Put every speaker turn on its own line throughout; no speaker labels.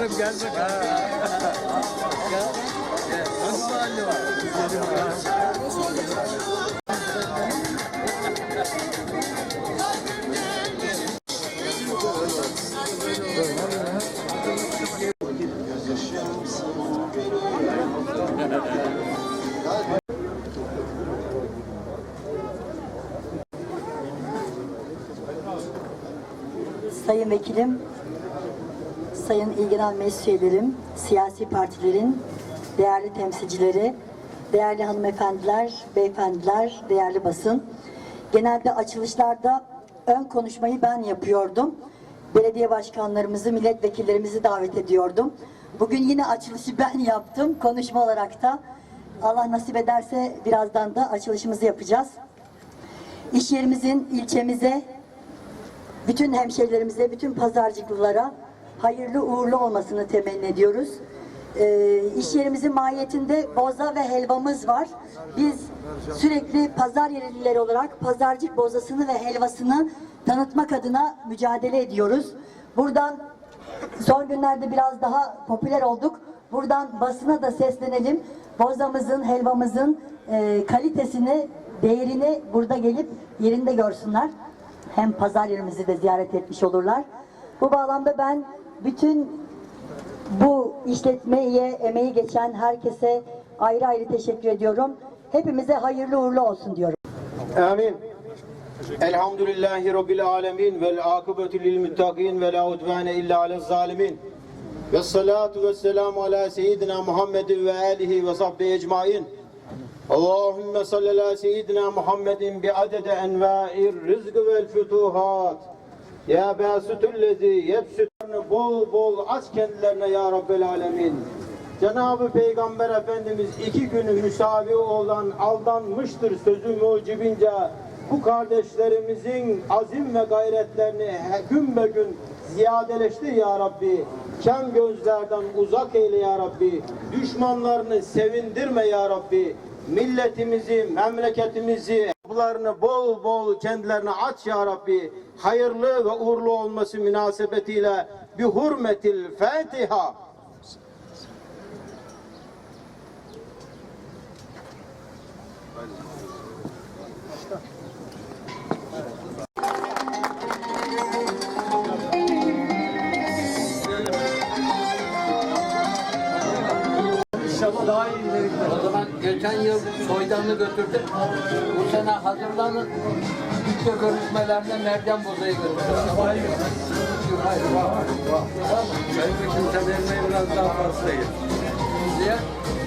Muhtarım gel bakalım. Nasıl mahalle var?
Sayın Vekilim, Sayın İl Genel Üyelerim, siyasi partilerin değerli temsilcileri, değerli hanımefendiler, beyefendiler, değerli basın. Genelde açılışlarda ön konuşmayı ben yapıyordum. Belediye başkanlarımızı, milletvekillerimizi davet ediyordum. Bugün yine açılışı ben yaptım konuşma olarak da. Allah nasip ederse birazdan da açılışımızı yapacağız. İş yerimizin ilçemize, bütün hemşehrilerimize, bütün pazarcıklılara hayırlı uğurlu olmasını temenni ediyoruz. Ee, iş yerimizin mahiyetinde boza ve helvamız var. Biz sürekli pazar yerlileri olarak pazarcık bozasını ve helvasını tanıtmak adına mücadele ediyoruz. Buradan son günlerde biraz daha popüler olduk. Buradan basına da seslenelim. Bozamızın, helvamızın e, kalitesini, değerini burada gelip yerinde görsünler hem pazar yerimizi de ziyaret etmiş olurlar. Bu bağlamda ben bütün bu işletmeye emeği geçen herkese ayrı ayrı teşekkür ediyorum. Hepimize hayırlı uğurlu olsun diyorum.
Amin. Elhamdülillahi Rabbil alemin vel akıbetü lil muttaqin ve la udvane illa alel zalimin. Ve salatu ve selamu ala seyyidina Muhammedin ve alihi ve sahbihi ecmain. Allahümme salli ala seyyidina Muhammedin bi adede enva'ir rızkı vel fütuhat. Ya basütüllezi yepsütünü bol bol aç kendilerine ya Rabbel alemin. Cenab-ı Peygamber Efendimiz iki günü müsavi olan aldanmıştır sözü mucibince bu kardeşlerimizin azim ve gayretlerini gün be gün ziyadeleştir ya Rabbi. Kem gözlerden uzak eyle ya Rabbi. Düşmanlarını sevindirme ya Rabbi. Milletimizi, memleketimizi, kapılarını bol bol kendilerine aç ya Rabbi. Hayırlı ve uğurlu olması münasebetiyle bir hürmetil Fatiha.
Daha iyi ilerikler.
O zaman geçen yıl soydanını götürdük. Bu sene hazırlanın. Bütçe görüşmelerine nereden bozayı götürüyoruz?
Hayır. Hayır. Sayın Vekilim sen emeği biraz daha fazla ye.
Diye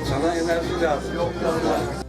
Sana enerji lazım. Yok
Müzik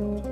Thank you.